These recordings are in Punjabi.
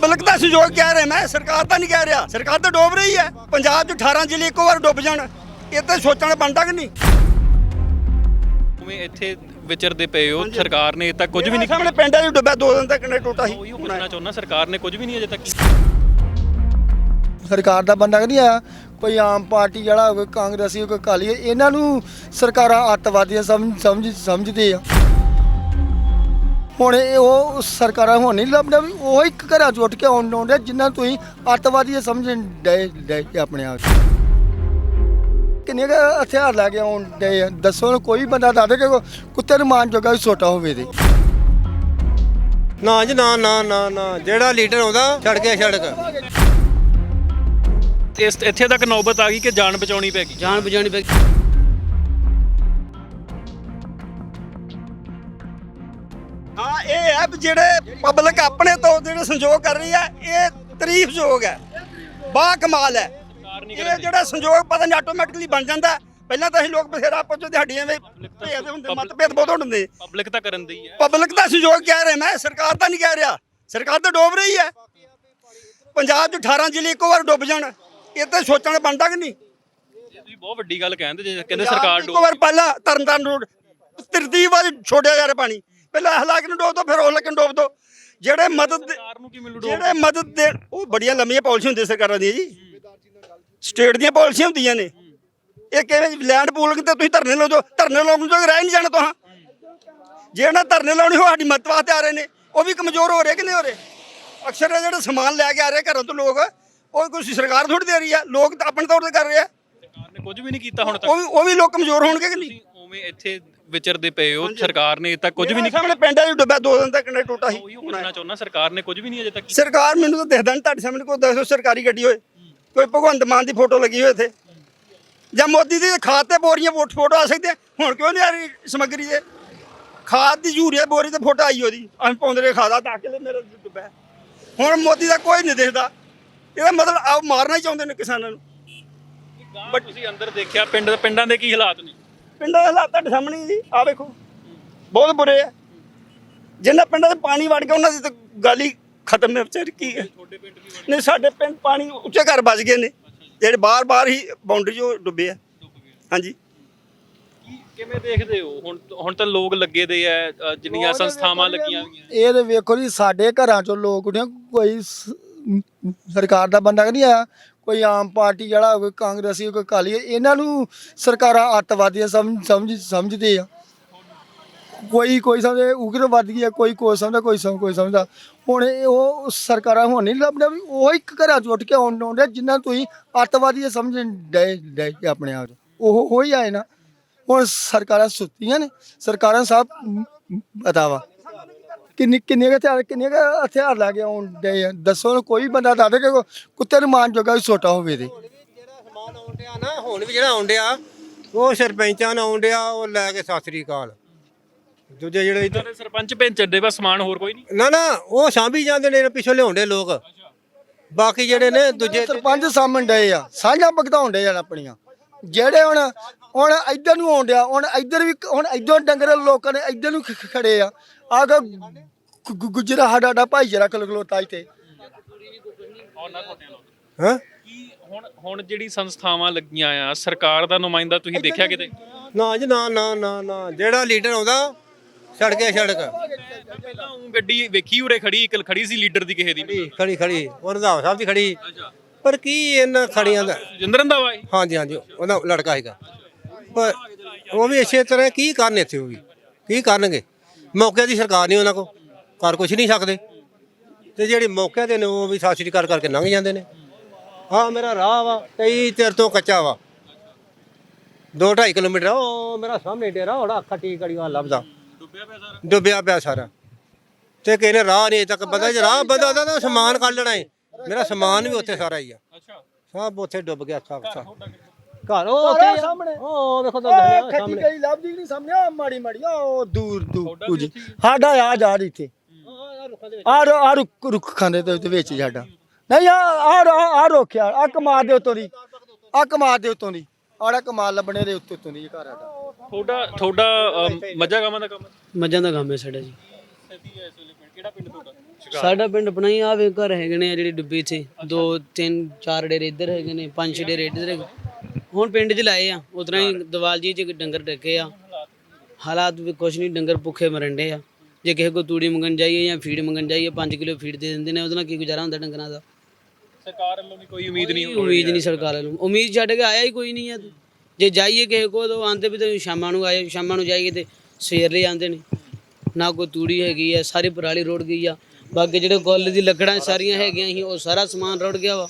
ਪਬਲਿਕ ਦਾ ਸਹਿਯੋਗ ਕਹਿ ਰਿਹਾ ਮੈਂ ਸਰਕਾਰ ਤਾਂ ਨਹੀਂ ਕਹਿ ਰਿਹਾ। ਸਰਕਾਰ ਤਾਂ ਡੋਬ ਰਹੀ ਹੈ। ਪੰਜਾਬ 'ਚ 18 ਜ਼ਿਲ੍ਹੇ ਇੱਕੋ ਵਾਰ ਡੁੱਬ ਜਾਣ। ਇਹ ਤਾਂ ਸੋਚਣਾ ਬਣਦਾ ਕਿ ਨਹੀਂ? ਉਵੇਂ ਇੱਥੇ ਵਿਚਰਦੇ ਪਏ ਹੋ ਸਰਕਾਰ ਨੇ ਤਾਂ ਕੁਝ ਵੀ ਨਹੀਂ ਸਾਹਮਣੇ ਪਿੰਡਾਂ 'ਚ ਡੁੱਬਿਆ ਦੋ ਦਿਨ ਤੱਕ ਨੇ ਟੋਟਾ ਸੀ। ਉਹੀ ਪੁੱਛਣਾ ਚਾਹੁੰਦਾ ਸਰਕਾਰ ਨੇ ਕੁਝ ਵੀ ਨਹੀਂ ਅਜੇ ਤੱਕ ਕੀਤਾ। ਸਰਕਾਰ ਦਾ ਬੰਦਾ ਨਹੀਂ ਆਇਆ? ਕੋਈ ਆਮ ਪਾਰਟੀ ਜਿਹੜਾ ਹੋਵੇ ਕਾਂਗਰਸੀ ਕੋਈ ਅਕਾਲੀ ਇਹਨਾਂ ਨੂੰ ਸਰਕਾਰਾਂ ਅੱਤਵਾਦੀਆਂ ਸਮਝ ਸਮਝ ਸਮਝਦੇ ਆ। ਹੁਣ ਇਹ ਉਹ ਸਰਕਾਰਾਂ ਹੁਣ ਨਹੀਂ ਲੱਭਦਾ ਵੀ ਉਹ ਇੱਕ ਘਰਾਂ ਚ ਉੱਠ ਕੇ ਆਉਣ ਆਉਂਦੇ ਜਿਨ੍ਹਾਂ ਨੂੰ ਤੁਸੀਂ ਅੱਤਵਾਦੀ ਸਮਝਣ ਡਏ ਡਏ ਆਪਣੇ ਆਪ। ਕਿੰਨੇ ਕੁ ਹਥਿਆਰ ਲੈ ਕੇ ਆਉਣ ਡਏ ਆ? ਦੱਸੋ ਨਾ ਕੋਈ ਬੰਦਾ ਦੱਸ ਦੇ ਕਿ ਕੁੱਤੇ ਨੂੰ ਮਾਰਨ ਜੋਗਾ ਵੀ ਛੋਟਾ ਹੋਵੇ ਤੇ। ਨਾ ਜੀ ਨਾ ਨਾ ਨਾ ਨਾ। ਜਿਹੜਾ ਲੀਡਰ ਆਉਂਦਾ ਛੱਡ ਕੇ ਸੜਕ ਇਸ ਇੱਥੇ ਤੱਕ ਨੌਬਤ ਆ ਗਈ ਕਿ ਜਾਨ ਬਚਾਉਣੀ ਪੈ ਗਈ? ਜਾਨ ਬਚਾਉਣੀ ਪੈ ਹਾਂ ਵੀ ਜਿਹੜੇ ਪਬਲਿਕ ਆਪਣੇ ਤੋਂ ਜਿਹੜੇ ਸੰਯੋਗ ਕਰ ਰਹੀ ਹੈ ਇਹ ਤਾਰੀਫਯੋਗ ਹੈ। ਬਾ ਕਮਾਲ ਹੈ। ਇਹ ਜਿਹੜਾ ਸੰਯੋਗ ਪਤਾ ਨਹੀਂ ਆਟੋਮੈਟਿਕਲੀ ਬਣ ਜਾਂਦਾ। ਪਹਿਲਾਂ ਤਾਂ ਅਸੀਂ ਲੋਕ ਬਥੇਰਾ ਪੁੱਛੋ ਦਿਹਾੜੀਆਂ ਵਿੱਚ ਭੇਦ ਹੁੰਦੇ ਮਤਭੇਦ ਬਹੁਤ ਹੁੰਦੇ। ਪਬਲਿਕ ਤਾਂ ਕਰਨ ਦੀ ਹੈ ਪਬਲਿਕ ਦਾ ਸਹਿਯੋਗ ਕਹਿ ਰਿਹਾ ਮੈਂ ਸਰਕਾਰ ਤਾਂ ਨਹੀਂ ਕਹਿ ਰਿਹਾ। ਸਰਕਾਰ ਤਾਂ ਡੋਬ ਰਹੀ ਹੈ। ਪੰਜਾਬ 'ਚ 18 ਜ਼ਿਲ੍ਹੇ ਇੱਕੋ ਵਾਰ ਡੁੱਬ ਜਾਣ। ਇਹ ਤਾਂ ਸੋਚਣਾ ਬਣਦਾ ਕਿ ਨਹੀਂ? ਤੁਸੀਂ ਬਹੁਤ ਵੱਡੀ ਗੱਲ ਕਹਿੰਦੇ ਜੇ ਕਹਿੰਦੇ ਸਰਕਾਰ ਇੱਕੋ ਵਾਰ ਪਹਿਲਾਂ ਤਰਨਤਾਰਨ ਰੋਡ ਤਰਤੀਬ ਵਾਰ ਛੋੜਿਆ ਜਾ ਰਿਹਾ ਪਾਣੀ। ਪਹਿਲਾਂ ਹਲਾਕ ਨੂੰ ਡੋਬ ਦੋ ਫਿਰ ਉਹ ਲਕਨ ਡੋਬ ਦੋ। ਜਿਹੜੇ ਮਦਦ ਦੇ- ਸਰਕਾਰ ਨੂੰ ਕੀ ਮਿਲੂ ਜਿਹੜੇ ਮਦਦ ਦੇ ਉਹ ਬੜੀਆਂ ਲੰਮੀਆਂ ਪਾਲਿਸੀਆਂ ਹੁੰਦੀਆਂ ਸਰਕਾਰਾਂ ਦੀਆਂ ਜੀ। ਸਟੇਟ ਦੀਆਂ ਪਾਲਿਸੀਆਂ ਹੁੰਦੀਆਂ ਨੇ। ਇਹ ਕਿਵੇਂ ਲੈਂਡ ਪੂਲਿੰਗ ਤੇ ਤੁਸੀਂ ਧਰਨੇ ਲਾਓ ਧਰਨੇ ਲਾਉਣ ਤੋਂ ਰਹਿ ਨਹੀਂ ਜਾਣਾ ਤੁਹਾਂ। ਜੇ ਨਾ ਧਰਨੇ ਲਾਉਣੀ ਹੋ ਸਾਡੀ ਮਦਦ ਵਾਸਤੇ ਆ ਰਹੇ ਨੇ। ਉਹ ਵੀ ਕਮਜ਼ੋਰ ਹੋ ਰਹੇ ਕਿ ਨਹੀਂ ਹੋ ਰਹੇ? ਅਕਸਰ ਇਹ ਜਿਹੜੇ ਸਮਾਨ ਲੈ ਕੇ ਆ ਰਹੇ ਘਰੋਂ ਤੋਂ ਲੋਕ ਉਹ ਕੋਈ ਸਰਕਾਰ ਥੋੜੀ ਦੇ ਰਹੀ ਆ। ਲੋਕ ਤਾਂ ਆਪਣੇ ਤੌਰ ਤੇ ਕਰ ਰਹੇ ਆ। ਸਰਕਾਰ ਨੇ ਕੁਝ ਵੀ ਨਹੀਂ ਕੀਤਾ ਹੁਣ ਤੱਕ। ਉਹ ਵੀ ਉਹ ਵੀ ਲੋਕ ਕਮਜ਼ੋਰ ਹੋਣਗੇ ਕਿ ਨਹੀਂ? ਉਵੇਂ ਇੱਥੇ ਵਿਚਰਦੇ ਪਏ ਹੋ ਸਰਕਾਰ ਨੇ ਤਾਂ ਕੁਝ ਵੀ ਨਹੀਂ ਸਾਹਮਣੇ ਪਿੰਡਾਂ 'ਚ ਡੁੱਬਿਆ ਦੋ ਦਿਨ ਤੱਕ ਨੇ ਟੋਟਾ ਸੀ। ਉਹੀ ਪੁੱਛਣਾ ਚਾਹੁੰਦਾ ਸਰਕਾਰ ਨੇ ਕੁਝ ਵੀ ਨਹੀਂ ਅਜੇ ਤੱਕ ਸਰਕਾਰ ਮੈਨੂੰ ਤਾਂ ਦਿਖਦਾ ਨਹੀਂ ਤੁਹਾਡੇ ਸਾਹਮਣੇ ਕੋਈ ਦੱਸੋ ਸਰਕਾਰੀ ਗੱਡੀ ਹੋਏ। ਕੋਈ ਭਗਵੰਤ ਮਾਨ ਦੀ ਫੋਟੋ ਲੱਗੀ ਹੋਏ ਇੱਥੇ। ਜਾਂ ਮੋਦੀ ਦੀ ਖਾਦ ਤੇ ਬੋਰੀਆਂ ਫੋਟੋ ਆ ਸਕਦੇ। ਹੁਣ ਕਿਉਂ ਨਹੀਂ ਆ ਰਹੀ ਸਮੱਗਰੀ ਦੇ ਖਾਦ ਦੀ ਯੂਰੀਆ ਬੋਰੀ ਤੇ ਫੋਟੋ ਆਈ ਉਹਦੀ ਅਸੀਂ ਪਾਉਂਦੇ ਰਹੇ ਖਾਦਾ ਤਾਂ ਕਿ ਮੇਰੇ ਡੁੱਬਿਆ। ਹੁਣ ਮੋਦੀ ਦਾ ਕੋਈ ਨਹੀਂ ਦਿਖਦਾ। ਇਹਦਾ ਮਤਲਬ ਆ ਮਾਰਨਾ ਹੀ ਚਾਹੁੰਦੇ ਨੇ ਕਿਸਾਨਾਂ ਨੂੰ। ਬਟ ਤੁਸੀਂ ਅੰਦਰ ਦੇਖਿਆ ਪਿੰਡ ਪਿੰਡਾਂ ਦੇ ਕੀ ਹਾਲਾਤ ਨੇ? ਪਿੰਡਾਂ ਦੇ ਹਾਲਾਤ ਤੁਹਾਡੇ ਸਾਹਮਣੇ ਜੀ ਆ ਵੇਖੋ। ਬਹੁਤ ਬੁਰੇ ਆ। ਜਿੰਨਾ ਪਿੰਡਾਂ ਦੇ ਪਾਣੀ ਵੜ ਗਿਆ ਉਹਨਾਂ ਦੀ ਤਾਂ ਗੱਲ ਹੀ ਖਤਮ ਹੈ ਵਿਚਾਰ ਕੀ ਹੈ। ਨਹੀਂ ਸਾਡੇ ਪਿੰਡ ਪਾਣੀ ਉੱਚੇ ਘਰ ਵੱਜ ਗਏ ਨੇ। ਜਿਹੜੇ ਬਾਹਰ-ਬਾਹਰ ਹੀ ਬਾਉਂਡਰੀ 'ਚੋਂ ਡੁੱਬੇ ਆ। ਹਾਂਜੀ। ਕੀ ਕਿਵੇਂ ਦੇਖਦੇ ਹੋ? ਹੁਣ ਹੁਣ ਤਾਂ ਲੋਕ ਲੱਗੇ ਦੇ ਆ ਜਿੰਨੀਆਂ ਸੰਸਥਾਵਾਂ ਲੱਗੀਆਂ ਹੋਈਆਂ। ਇਹ ਤੇ ਵੇਖੋ ਜੀ ਸਾਡੇ ਘਰਾਂ ਚੋਂ ਲੋਕ ਉੱਠੇ ਕੋਈ ਸਰਕਾਰ ਦਾ ਬੰਦਾ ਨਹੀਂ ਆਇਆ। ਕੋਈ ਆਮ ਪਾਰਟੀ ਜਿਹੜਾ ਹੋਵੇ, ਕਾਂਗਰਸੀ ਕੋਈ ਅਕਾਲੀ ਇਹਨਾਂ ਨੂੰ ਸਰਕਾਰਾਂ ਅੱਤਵਾਦੀਆਂ ਸਮਝ ਸਮਝ, ਸਮਝਦੇ ਆ। ਕੋਈ ਕੋਈ ਸਮਝੇ ਉਗਰਵਾਦੀ ਆ, ਕੋਈ ਕੋਈ ਸਮਝਦਾ, ਕੋਈ ਸਮ, ਕੋਈ ਸਮਝਦਾ। ਹੁਣ ਇਹ ਉਹ ਸਰਕਾਰਾਂ ਹੁਣ ਨਹੀਂ ਲੱਭਦਾ ਵੀ, ਉਹ ਇੱਕ ਘਰਾਂ ਚ ਉੱਠ ਕੇ ਆਉਣ ਆਉਂਦੇ ਜਿਨ੍ਹਾਂ ਨੂੰ ਤੁਸੀਂ ਅੱਤਵਾਦੀ ਸਮਝਣ ਡਏ ਡਏ ਆਪਣੇ ਆਪ 'ਚ। ਉਹ ਹੋ ਹੀ ਆਏ ਨਾ। ਹੁਣ ਸਰਕਾਰਾਂ ਸੁੱਤੀਆਂ ਨੇ, ਸਰਕਾਰਾਂ ਸਭ ਪਤਾ ਵਾ ਕਿੰਨੇ ਕਿੰਨੇ ਕੁ ਹਥਿਆਰ ਕਿੰਨੇ ਕੁ ਹਥਿਆਰ ਲੈ ਕੇ ਆਉਣ ਆ? ਦੱਸੋ ਨਾ ਕੋਈ ਬੰਦਾ ਦੱਸ ਦੇ ਕਿ ਕੁੱਤੇ ਨੂੰ ਮਾਰਨ ਜੋਗਾ ਵੀ ਛੋਟਾ ਹੋਵੇ ਤੇ ਜਿਹੜਾ ਸਮਾਨ ਆਉਣ ਡਿਆ ਨਾ ਹੁਣ ਵੀ ਜਿਹੜਾ ਆਉਣ ਡਿਆ ਉਹ ਸਰਪੰਚਾਂ ਨੂੰ ਆਉਣ ਡਿਆ ਉਹ ਲੈ ਕੇ ਸਤਿ ਸ੍ਰੀ ਅਕਾਲ। ਦੂਜੇ ਜਿਹੜੇ ਇੱਧਰ ਸਰਪੰਚ ਚੱਡੇ ਬਸ ਸਮਾਨ ਹੋਰ ਕੋਈ ਨਹੀਂ। ਨਾ ਨਾ ਉਹ ਸਾਂਭੀ ਜਾਂਦੇ ਨੇ ਪਿੱਛੋਂ ਲਿਆਉਂਦੇ ਲੋਕ। ਬਾਕੀ ਜਿਹੜੇ ਨੇ ਦੂਜੇ ਸਰਪੰਚ ਸਾਹਮਣ ਡਏ ਆ ਸਾਂਝਾਂ ਭਗਤਾਉਣ ਡਏ ਆ ਆਪਣੀਆਂ। ਜਿਹੜੇ ਹੁਣ ਹੁਣ ਇੱਧਰ ਨੂੰ ਆਉਣ ਡਿਆ ਹੁਣ ਇੱਧਰ ਵੀ ਹੁਣ ਇੱਧਰ ਡੰਗਰ ਲੋਕਾਂ ਨੇ ਇੱਧਰ ਨੂੰ ਖ- ਖੜੇ ਆ। ਆ ਕੇ ਗੁ- ਗੁੱਜਰਾ ਸਾਡਾ ਸਾਡਾ ਭਾਈਚਾਰਾ ਖਲੋਤਾ ਇੱਥੇ। ਹਾਂ? ਕੀ ਹੁਣ ਹੁਣ ਜਿਹੜੀ ਸੰਸਥਾਵਾਂ ਲੱਗੀਆਂ ਆ ਸਰਕਾਰ ਦਾ ਨੁਮਾਇੰਦਾ ਤੁਸੀਂ ਦੇਖਿਆ ਕਿਤੇ? ਨਾ ਜੀ ਨਾ ਨਾ ਨਾ ਨਾ। ਜਿਹੜਾ ਲੀਡਰ ਆਉਂਦਾ ਛੱਡ ਕੇ ਸੜਕ। ਪਹਿਲਾਂ ਉਹ ਗੱਡੀ ਵੇਖੀ ਉਰੇ ਖੜੀ ਇੱਕ ਖੜੀ ਸੀ ਲੀਡਰ ਦੀ ਕਿਸੇ ਦੀ? ਖੜੀ ਖੜੀ ਖੜੀ। ਉਹ ਰੰਧਾਵਾ ਸਾਹਿਬ ਦੀ ਖੜੀ। ਪਰ ਕੀ ਇਹਨਾਂ ਖੜੀਆਂ ਦਾ? ਜਿੰਦਰ ਰੰਧਾਵਾ ਇਹ? ਹਾਂਜੀ ਹਾਂਜੀ। ਉਹਦਾ ਲੜਕਾ ਹੈਗਾ। ਪਰ ਉਹ ਵੀ ਇਸੇ ਤਰ੍ਹਾਂ ਕੀ ਕਰਨ ਇੱਥੇ ਉਹ ਵੀ? ਕੀ ਕਰਨਗੇ? ਮੌਕੇ ਦੀ ਸਰਕਾਰ ਨਹੀਂ ਉਹਨਾਂ ਕੋ ਕਰ ਕੁਛ ਨਹੀਂ ਸਕਦੇ ਤੇ ਜਿਹੜੇ ਮੌਕੇ ਦੇ ਨੇ ਉਹ ਵੀ ਸਾਸਰੀ ਕਰ ਕਰਕੇ ਲੰਘ ਜਾਂਦੇ ਨੇ। ਹਾਂ ਮੇਰਾ ਰਾਹ ਵਾ ਕਈ ਤੇਰ ਤੋਂ ਕੱਚਾ ਵਾ। 2.5 ਕਿਲੋਮੀਟਰ ਆ, ਉਹ ਮੇਰਾ ਸਾਹਮਣੇ ਡੇਰਾ ਹੋੜਾ ਖੱਟੀ ਕੜੀਆਂ ਲੱਭਦਾ ਡੁੱਬਿਆ ਪਿਆ ਸਾਰਾ ਡੁੱਬਿਆ ਪਿਆ ਸਾਰਾ। ਤੇ ਕਿਸੇ ਨੇ ਰਾਹ ਨਹੀਂ ਤੱਕ ਬੰਦਾ ਜੇ ਰਾਹ ਬੰਦਾ ਉਹਦਾ ਤਾਂ ਸਮਾਨ ਕੱਢ ਲੈਣਾ ਏ। ਮੇਰਾ ਸਮਾਨ ਵੀ ਉੱਥੇ ਸਾਰਾ ਹੀ ਆ। ਅੱਛਾ। ਸਭ ਉੱਥੇ ਡੁੱਬ ਗਿਆ ਸਭ ਸਭ। ਘਰ ਉਹ ਉੱਥੇ ਹੀ ਆ। ਸਾਹਮਣੇ। ਉਹ ਵੇਖੋ ਤਾਂ ਦੱਸਿਆ ਖੱਟੀ ਸਾਹਮਣੇ। ਗਈ ਲੱਭਦੀ ਨਹੀਂ ਸਾਹਮਣੇ ਆ ਮਾੜੀ ਮਾੜੀ ਆ ਉਹ ਦੂਰ ਦੂਰ ਦੂਜੀ ਸਾਡਾ ਆ ਜਾ ਰਹੀ ਇੱਥੇ। ਆ ਰੋ ਆ ਰੁੱਖ ਰੁੱਖ ਖਾਂਦੇ ਤੇ ਉਹਦੇ ਵਿੱਚ ਹੀ ਸਾਡਾ। ਨਹੀਂ ਆ ਆ ਰੋ- ਆ ਰੋਕਿਆ ਆ ਕਮਾਲ ਦੇ ਉੱਤੋਂ ਦੀ। ਆ ਕਮਾਲ ਦੇ ਉੱਤੋਂ ਦੀ। ਆੜਾ ਕਮਾਲ ਲੱਭਣੇ ਦੇ ਉੱਤੇ ਉੱਤੋਂ ਦੀ ਇਹ ਘਰ ਸਾਡਾ। ਤੁਹਾਡਾ ਤੁਹਾਡਾ ਅਮ, ਮੱਝਾਂ ਗਾਵਾਂ ਦਾ ਕੰਮ ਮੱਝਾਂ ਦਾ ਕੰਮ ਹੈ ਸਾਡਾ ਜੀ। ਕਿਹੜਾ ਪਿੰਡ ਤੁਹਾਡਾ? ਸਾਡਾ ਪਿੰਡ ਆਪਣਾ ਹੀ ਆਵੇ ਘਰ ਹੈਗੇ ਨੇ ਆ ਜਿਹੜੇ ਡੁੱਬੇ 'ਚ ਦੋ ਤਿੰਨ ਚਾਰ ਡੇਰੇ ਇੱਧਰ ਹੈਗੇ ਨੇ ਪੰਜ ਛੇ ਡੇਰੇ ਇੱਧਰ ਹੈਗੇ। ਹੁਣ ਪਿੰਡ 'ਚ ਲਾਏ ਆ ਉਤਰਾ ਹੀ ਦੀਵਾਲ ਜੀ 'ਚ ਡੰਗਰ ਰੱਖੇ ਆ। ਹਾਲਾਤ ਵੀ ਕੁਛ ਨਹੀਂ ਡੰਗਰ ਭੁੱਖੇ ਮਰਨ ਡੇ ਆ। ਜੇ ਕਿਸੇ ਕੋ ਤੂੜੀ ਮੰਗਣ ਜਾਈਏ ਜਾਂ ਫੀਡ ਮੰਗਣ ਜਾਈਏ 5 ਕਿਲੋ ਫੀਡ ਦੇ ਦਿੰਦੇ ਨੇ ਉਹਦੇ ਨਾਲ ਕੀ ਗੁਜ਼ਾਰਾ ਹੁੰਦਾ ਡੰਗਰਾਂ ਦਾ? ਸਰਕਾਰ ਵੱਲੋਂ ਵੀ ਕੋਈ ਉਮੀਦ ਨਹੀਂ ਉਮੀਦ ਨਹੀਂ ਸਰਕਾਰ ਨੂੰ ਉਮੀਦ ਛੱਡ ਕੇ ਆਇਆ ਹੀ ਕੋਈ ਨਹੀਂ ਆ ਜੇ ਜਾਈਏ ਕਿਸੇ ਕੋ ਤਾਂ ਆਂਦੇ ਵੀ ਤੇ ਸ਼ਾਮਾਂ ਨੂੰ ਆਏ ਸ਼ਾਮਾਂ ਨੂੰ ਜਾਈਏ ਤੇ ਸਵੇਰ ਲਈ ਆਂਦੇ ਨੇ। ਨਾ ਕੋਈ ਤੂੜੀ ਹੈਗੀ ਆ ਸਾਰੀ ਪਰਾਲੀ ਰੋੜ ਗਈ ਆ। ਬਾਕੀ ਜਿਹੜੇ ਗੁੱਲ ਦੀ ਲੱਕੜਾਂ ਸਾਰੀਆਂ ਹੈਗੀਆਂ ਸੀ ਉਹ ਸਾਰਾ ਸਮਾਨ ਰੁੜ ਗਿਆ ਵਾ।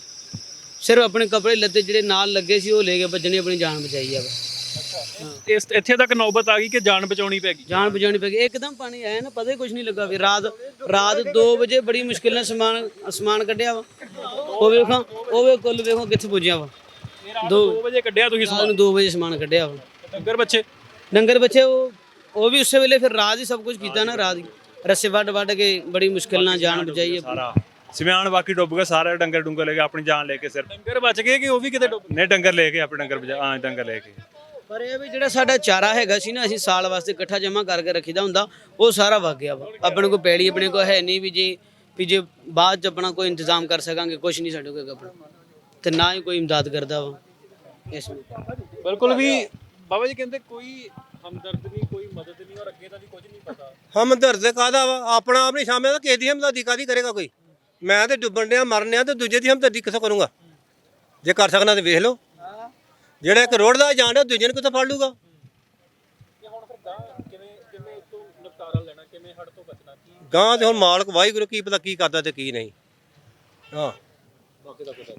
ਸਿਰਫ ਆਪਣੇ ਕੱਪੜੇ ਲੱਤੇ ਜਿਹੜੇ ਨਾਲ ਲੱਗੇ ਸੀ ਉਹ ਲੈ ਕੇ ਬੱਜਣੇ ਆਪਣੀ ਜਾਨ ਬਚਾਈ ਆ ਵਾ ਇਸ ਇੱਥੇ ਤੱਕ ਨੌਬਤ ਆ ਗਈ ਕਿ ਜਾਨ ਬਚਾਉਣੀ ਪੈ ਗਈ? ਜਾਨ ਬਚਾਉਣੀ ਪੈ ਗਈ। ਇੱਕਦਮ ਪਾਣੀ ਆਇਆ ਨਾ ਪਤਾ ਹੀ ਕੁਝ ਨਹੀਂ ਲੱਗਾ ਵੀ ਰਾਤ ਰਾਤ 2 ਵਜੇ ਬੜੀ ਮੁਸ਼ਕਿਲ ਨਾਲ ਸਮਾਨ ਸਮਾਨ ਕੱਢਿਆ ਵਾ। ਉਹ ਵੇਖਾਂ ਉਹ ਵੇ ਕੁੱਲ ਵੇਖੋ ਕਿੱਥੇ ਪੁੱਜਿਆ ਵਾ। 2 ਵਜੇ ਕੱਢਿਆ ਤੁਸੀਂ ਰਾਤ ਨੂੰ 2 ਵਜੇ ਸਮਾਨ ਕੱਢਿਆ ਵਾ। ਡੰਗਰ ਬੱਚੇ? ਡੰਗਰ ਬੱਚੇ ਉਹ ਉਹ ਵੀ ਉਸੇ ਵੇਲੇ ਫਿਰ ਰਾਤ ਹੀ ਸਭ ਕੁਝ ਕੀਤਾ ਨਾ ਰਾਤ ਹੀ। ਰੱਸੇ ਵੱਢ ਵੱਢ ਕੇ ਬੜੀ ਮੁਸ਼ਕਿਲ ਨਾਲ ਜਾਨ ਬਚਾਈ ਆਪਣੀ। ਸਾਰਾ ਸਿਮਿਆਨ ਬਾਕੀ ਡੁੱਬ ਗਿਆ ਸਾਰੇ ਡੰਗਰ ਡੁੰਗਰ ਲੈ ਕੇ ਆਪਣੀ ਜਾਨ ਲੈ ਕੇ ਸਿਰ ਡੰਗਰ ਬਚ ਗਏ ਕਿ ਉਹ ਵੀ ਕਿਤੇ ਡੁੱਬ ਨੇ ਡੰਗਰ ਲੈ ਕੇ ਆਪਣੇ ਡੰਗਰ ਬਜਾ ਹਾਂ ਡੰਗਰ ਲੈ ਕੇ। ਪਰ ਇਹ ਵੀ ਜਿਹੜਾ ਸਾਡਾ ਚਾਰਾ ਹੈਗਾ ਸੀ ਨਾ ਅਸੀਂ ਸਾਲ ਵਾਸਤੇ ਇਕੱਠਾ ਜਮ੍ਹਾਂ ਕਰਕੇ ਰੱਖੀਦਾ ਹੁੰਦਾ ਉਹ ਸਾਰਾ ਵਗ ਗਿਆ ਵਾ। ਆਪਣੇ ਕੋਲ ਪੈੜੀ ਆਪਣੇ ਕੋਲ ਹੈ ਨਹੀਂ ਵੀ ਜੇ ਵੀ ਜੇ ਬਾਅਦ ਚ ਆਪਣਾ ਕੋਈ ਇੰਤਜ਼ਾਮ ਕਰ ਸਕਾਂਗੇ ਕੁਝ ਨਹੀਂ ਸਾਡੇ ਕੋਲ ਹੈਗਾ ਆਪਣਾ। ਤੇ ਨਾ ਹੀ ਕੋਈ ਇਮਦਾਦ ਕਰਦਾ ਵਾ ਇਸ ਨੂੰ। ਬਿਲਕੁਲ ਵੀ ਬਾਬਾ ਜੀ ਕਹਿੰਦੇ ਕੋਈ ਹਮਦਰਦ ਨਹੀਂ ਕੋਈ ਮਦਦ ਨਹੀਂ ਔਰ ਅੱਗੇ ਦਾ ਵੀ ਕੁਝ ਨਹੀਂ ਪਤਾ। ਹਮਦਰਦ ਕਾਦਾ ਵਾ? ਆਪਣਾ ਆਪਣੀ ਸ਼ਾਮੇ ਦਾ ਕਿਸੇ ਦੀ ਹਮਦਰਦੀ ਕਾਦੀ ਕਰੇਗਾ ਕੋਈ? ਮੈਂ ਤੇ ਡੁੱਬਣ ਡਿਆ ਮਰਨ ਡਿਆ ਤੇ ਦੂਜੇ ਦੀ ਹਮਦਰਦੀ ਕਿੱਥੋਂ ਕਰੂੰਗਾ? ਜੇ ਕਰ ਸਕਣਾ ਤੇ ਵੇਖ ਲਓ। ਜਿਹੜਾ ਇੱਕ ਰੋਡ ਦਾ ਜਾਣ ਡਿਆ ਦੂਜੇ ਨੂੰ ਕਿੱਥੋਂ ਫੜ ਲੂਗਾ? ਹੁਣ ਫਿਰ ਗਾਂ ਕਿਵੇਂ ਕਿਵੇਂ ਤੋਂ ਨਿਪਟਾਰਾ ਲੈਣਾ ਕਿਵੇਂ ਹੜ ਤੋਂ ਬਚਣਾ? ਕੀ ਗਾਂ ਤੇ ਹੁਣ ਮਾਲਕ ਵਾਹਿਗੁਰੂ ਕੀ ਪਤਾ ਕੀ ਕਰਦਾ ਤੇ ਕੀ ਨਹੀਂ। ਹਾਂ।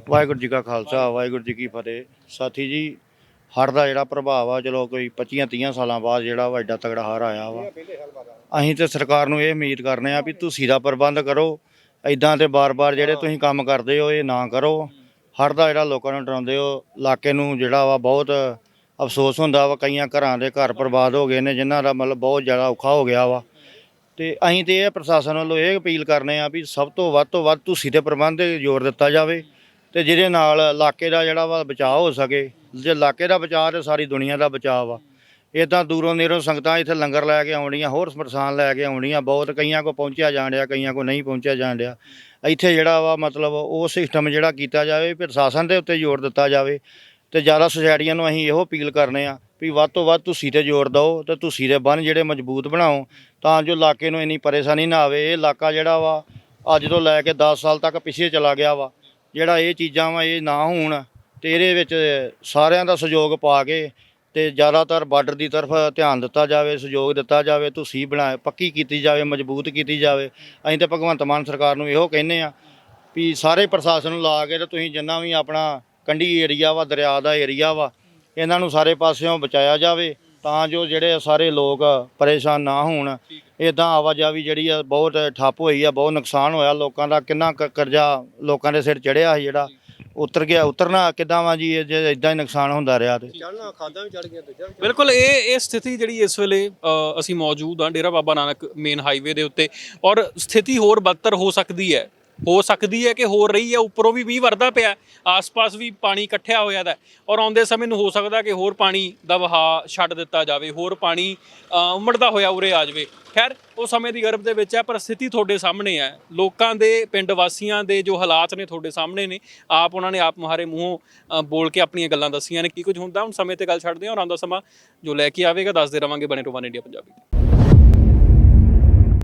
ਵਾਹਿਗੁਰੂ ਜੀ ਕਾ ਖਾਲਸਾ ਵਾਹਿਗੁਰੂ ਜੀ ਕੀ ਫਤਿਹ। ਸਾਥੀ ਜੀ ਹੜ੍ਹ ਦਾ ਜਿਹੜਾ ਪ੍ਰਭਾਵ ਆ ਚਲੋ ਕੋਈ 25 30 ਸਾਲਾਂ ਬਾਅਦ ਜਿਹੜਾ ਵਾ ਐਡਾ ਤਗੜਾ ਹੜ੍ਹ ਆਇਆ ਵਾ। ਅਸੀਂ ਤੇ ਸਰਕਾਰ ਨੂੰ ਇਹ ਉਮੀਦ ਕਰਨੇ ਆ ਵੀ ਤੁਸੀਂ ਦਾ ਪ੍ਰਬੰਧ ਕਰੋ ਐਦਾਂ ਤੇ ਬਾਰ-ਬਾਰ ਜਿਹੜੇ ਤੁਸੀਂ ਕੰਮ ਕਰਦੇ ਹੋ ਇਹ ਨਾ ਕਰੋ। ਹੜ੍ਹ ਦਾ ਜਿਹੜਾ ਲੋਕਾਂ ਨੂੰ ਡਰਾਉਂਦੇ ਹੋ ਇਲਾਕੇ ਨੂੰ ਜਿਹੜਾ ਵਾ ਬਹੁਤ ਅਫਸੋਸ ਹੁੰਦਾ ਵਾ ਕਈਆਂ ਘਰਾਂ ਦੇ ਘਰ ਬਰਬਾਦ ਹੋ ਗਏ ਨੇ ਜਿਨ੍ਹਾਂ ਦਾ ਮਤਲਬ ਬਹੁਤ ਜ਼ਿਆਦਾ ਔਖਾ ਹੋ ਗਿਆ ਵਾ। ਤੇ ਅਸੀਂ ਤੇ ਇਹ ਪ੍ਰਸ਼ਾਸਨ ਵੱਲੋਂ ਇਹ ਅਪੀਲ ਕਰਨੇ ਆ ਵੀ ਸਭ ਤੋਂ ਵੱਧ ਤੋਂ ਵੱਧ ਤੁਸੀਂ ਦੇ ਪ੍ਰਬੰਧ ਤੇ ਜ਼ੋਰ ਦਿੱਤਾ ਜਾਵੇ ਤੇ ਜਿਹਦੇ ਨਾਲ ਇਲਾਕੇ ਦਾ ਜਿਹੜਾ ਵਾ ਬਚਾਅ ਹੋ ਸਕੇ। ਜੇ ਇਲਾਕੇ ਦਾ ਬਚਾਅ ਤੇ ਸਾਰੀ ਦੁਨੀਆ ਦਾ ਬਚਾਅ ਵਾ। ਇਦਾਂ ਦੂਰੋਂ ਨੇਰੋਂ ਸੰਗਤਾਂ ਇੱਥੇ ਲੰਗਰ ਲੈ ਕੇ ਆਉਣੀਆਂ, ਹੋਰ ਸਮਰਸਾਨ ਲੈ ਕੇ ਆਉਣੀਆਂ, ਬਹੁਤ ਕਈਆਂ ਕੋ ਪਹੁੰਚਿਆ ਜਾਣ ਡਿਆ, ਕਈਆਂ ਕੋ ਨਹੀਂ ਪਹੁੰਚਿਆ ਜਾਣ ਡਿਆ। ਇੱਥੇ ਜਿਹੜਾ ਵਾ ਮਤਲਬ ਉਹ ਸਿਸਟਮ ਜਿਹੜਾ ਕੀਤਾ ਜਾਵੇ, ਪ੍ਰਸ਼ਾਸਨ ਦੇ ਉੱਤੇ ਜ਼ੋਰ ਦਿੱਤਾ ਜਾਵੇ ਤੇ ਜ਼ਿਆਦਾ ਸੁਸਾਇਟੀਆਂ ਨੂੰ ਅਸੀਂ ਇਹੋ ਅਪੀਲ ਕਰਨੇ ਆ ਵੀ ਵੱਧ ਤੋਂ ਵੱਧ ਤੁਸੀਂ ਤੇ ਜ਼ੋਰ ਦਿਓ ਤੇ ਤੁਸੀਂ ਦੇ ਬੰਨ ਜਿਹੜੇ ਮਜ਼ਬੂਤ ਬਣਾਓ, ਤਾਂ ਜੋ ਇਲਾਕੇ ਨੂੰ ਇੰਨੀ ਪਰੇਸ਼ਾਨੀ ਨਾ ਆਵੇ। ਇਹ ਇਲਾਕਾ ਜਿਹੜਾ ਵਾ ਅੱਜ ਤੋਂ ਲੈ ਕੇ 10 ਸਾਲ ਤੱਕ ਪਿੱਛੇ ਚਲਾ ਗਿਆ ਵਾ। ਜਿਹੜਾ ਇਹ ਚੀਜ਼ਾਂ ਵਾ ਇਹ ਨਾ ਹੋਣ ਤੇ ਇਹਦੇ ਵਿੱਚ ਸਾਰਿਆਂ ਦਾ ਸਹਿਯੋਗ ਪਾ ਕੇ ਤੇ ਜ਼ਿਆਦਾਤਰ ਬਾਰਡਰ ਦੀ ਤਰਫ ਧਿਆਨ ਦਿੱਤਾ ਜਾਵੇ, ਸਹਿਯੋਗ ਦਿੱਤਾ ਜਾਵੇ, ਤੁਸੀਂ ਬਣਾ, ਪੱਕੀ ਕੀਤੀ ਜਾਵੇ, ਮਜ਼ਬੂਤ ਕੀਤੀ ਜਾਵੇ। ਅਸੀਂ ਤਾਂ ਭਗਵੰਤ ਮਾਨ ਸਰਕਾਰ ਨੂੰ ਇਹੋ ਕਹਿੰਨੇ ਆ ਵੀ ਸਾਰੇ ਪ੍ਰਸ਼ਾਸਨ ਨੂੰ ਲਾ ਕੇ ਤੇ ਤੁਸੀਂ ਜਿੰਨਾ ਵੀ ਆਪਣਾ ਕੰਢੀ ਏਰੀਆ ਵਾ, ਦਰਿਆ ਦਾ ਏਰੀਆ ਵਾ, ਇਹਨਾਂ ਨੂੰ ਸਾਰੇ ਪਾਸਿਓਂ ਬਚਾਇਆ ਜਾਵੇ, ਤਾਂ ਜੋ ਜਿਹੜੇ ਸਾਰੇ ਲੋਕ ਪਰੇਸ਼ਾਨ ਨਾ ਹੋਣ। ਇਦਾਂ ਆਵਾਜਾਈ ਜਿਹੜੀ ਆ, ਬਹੁਤ ਠੱਪ ਹੋਈ ਆ, ਬਹੁਤ ਨੁਕਸਾਨ ਹੋਇਆ ਲੋਕਾਂ ਦਾ, ਕਿੰਨਾ ਕੁ ਕਰਜ਼ਾ ਲੋਕਾਂ ਦੇ ਸਿਰ ਚੜਿਆ ਸੀ ਜਿਹੜਾ। ਉਤਰ ਗਿਆ ਉਤਰਨਾ ਕਿੱਦਾਂ ਵਾ ਜੀ ਜੇ ਇਦਾਂ ਹੀ ਨੁਕਸਾਨ ਹੁੰਦਾ ਰਿਹਾ ਤੇ। ਚੜਨਾ ਖਾਦਾਂ ਵੀ ਚੜ ਗਈਆਂ ਦੂਜਾ ਬਿਲਕੁਲ ਇਹ ਇਹ ਸਥਿਤੀ ਜਿਹੜੀ ਇਸ ਵੇਲੇ ਅ, ਅਸੀਂ ਮੌਜੂਦ ਹਾਂ ਡੇਰਾ ਬਾਬਾ ਨਾਨਕ ਮੇਨ ਹਾਈਵੇ ਦੇ ਉੱਤੇ ਔਰ ਸਥਿਤੀ ਹੋਰ ਬਦਤਰ ਹੋ ਸਕਦੀ ਹੈ। ਹੋ ਸਕਦੀ ਹੈ ਕਿ ਹੋ ਰਹੀ ਹੈ, ਉੱਪਰੋਂ ਵੀ ਮੀਂਹ ਵਰਦਾ ਪਿਆ, ਆਸ-ਪਾਸ ਵੀ ਪਾਣੀ ਇਕੱਠਿਆ ਹੋਇਆ ਦਾ। ਔਰ ਆਉਂਦੇ ਸਮੇਂ ਨੂੰ ਹੋ ਸਕਦਾ ਕਿ ਹੋਰ ਪਾਣੀ ਦਾ ਵਹਾਅ ਛੱਡ ਦਿੱਤਾ ਜਾਵੇ, ਹੋਰ ਪਾਣੀ ਉਮੜਦਾ ਹੋਇਆ ਉਰੇ ਆ ਜਾਵੇ। ਖੈਰ, ਉਹ ਸਮੇਂ ਦੀ ਗਰਭ ਦੇ ਵਿੱਚ ਹੈ, ਪਰ ਸਥਿਤੀ ਤੁਹਾਡੇ ਸਾਹਮਣੇ ਹੈ। ਲੋਕਾਂ ਦੇ, ਪਿੰਡ ਵਾਸੀਆਂ ਦੇ ਜੋ ਹਾਲਾਤ ਨੇ ਤੁਹਾਡੇ ਸਾਹਮਣੇ ਨੇ, ਆਪ ਉਹਨਾਂ ਨੇ ਆਪ ਮੁਹਾਰੇ ਮੂੰਹੋਂ ਬੋਲ ਕੇ ਆਪਣੀਆਂ ਗੱਲਾਂ ਦੱਸੀਆਂ ਨੇ, ਕੀ ਕੁਝ ਹੁੰਦਾ, ਹੁਣ ਸਮੇਂ ਤੇ ਗੱਲ ਛੱਡਦੇ ਹਾਂ, ਔਰ ਆਉਂਦਾ ਸਮਾਂ ਜੋ ਲੈ ਕੇ ਆਵੇਗਾ, ਦੱਸਦੇ ਰਵਾਂਗੇ ਬਣੇ ਟੋਵਾਨ ਇੰਡੀਆ ਪੰਜਾਬੀ।